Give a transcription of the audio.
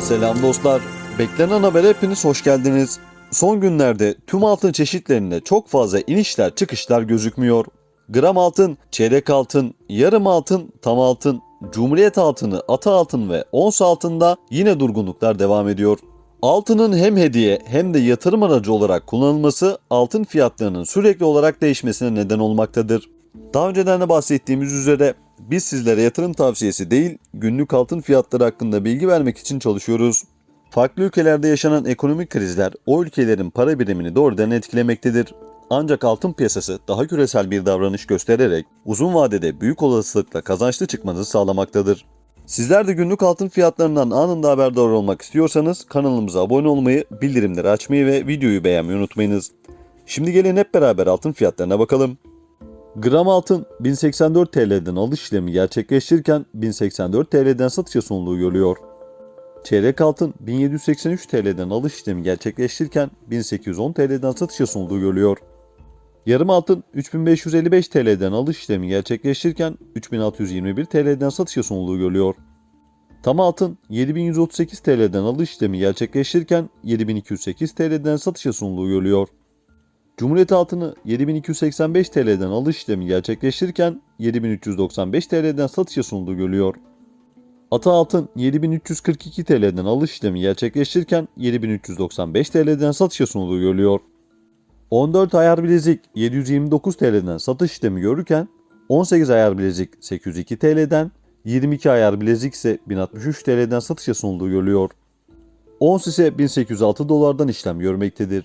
Selam dostlar. Beklenen habere hepiniz hoş geldiniz. Son günlerde tüm altın çeşitlerinde çok fazla inişler çıkışlar gözükmüyor. Gram altın, çeyrek altın, yarım altın, tam altın, cumhuriyet altını, ata altın ve ons altında yine durgunluklar devam ediyor. Altının hem hediye hem de yatırım aracı olarak kullanılması altın fiyatlarının sürekli olarak değişmesine neden olmaktadır. Daha önceden de bahsettiğimiz üzere biz sizlere yatırım tavsiyesi değil, günlük altın fiyatları hakkında bilgi vermek için çalışıyoruz. Farklı ülkelerde yaşanan ekonomik krizler o ülkelerin para birimini doğrudan etkilemektedir. Ancak altın piyasası daha küresel bir davranış göstererek uzun vadede büyük olasılıkla kazançlı çıkmanızı sağlamaktadır. Sizler de günlük altın fiyatlarından anında haberdar olmak istiyorsanız kanalımıza abone olmayı, bildirimleri açmayı ve videoyu beğenmeyi unutmayınız. Şimdi gelin hep beraber altın fiyatlarına bakalım. Gram altın 1084 TL'den alış işlemi gerçekleştirirken 1084 TL'den satışa sunuluğu görüyor. Çeyrek altın 1783 TL'den alış işlemi gerçekleştirirken 1810 TL'den satışa sunuluğu görüyor. Yarım altın 3555 TL'den alış işlemi gerçekleştirirken 3621 TL'den satışa sunuluğu görüyor. Tam altın 7138 TL'den alış işlemi gerçekleştirirken 7208 TL'den satışa sunuluğu görüyor. Cumhuriyet altını 7285 TL'den alış işlemi gerçekleştirirken 7395 TL'den satışa sunduğu görülüyor. Ata altın 7342 TL'den alış işlemi gerçekleştirirken 7395 TL'den satışa sunduğu görülüyor. 14 ayar bilezik 729 TL'den satış işlemi görürken 18 ayar bilezik 802 TL'den 22 ayar bilezik ise 1063 TL'den satışa sunulduğu görülüyor. Ons ise 1806 dolardan işlem görmektedir.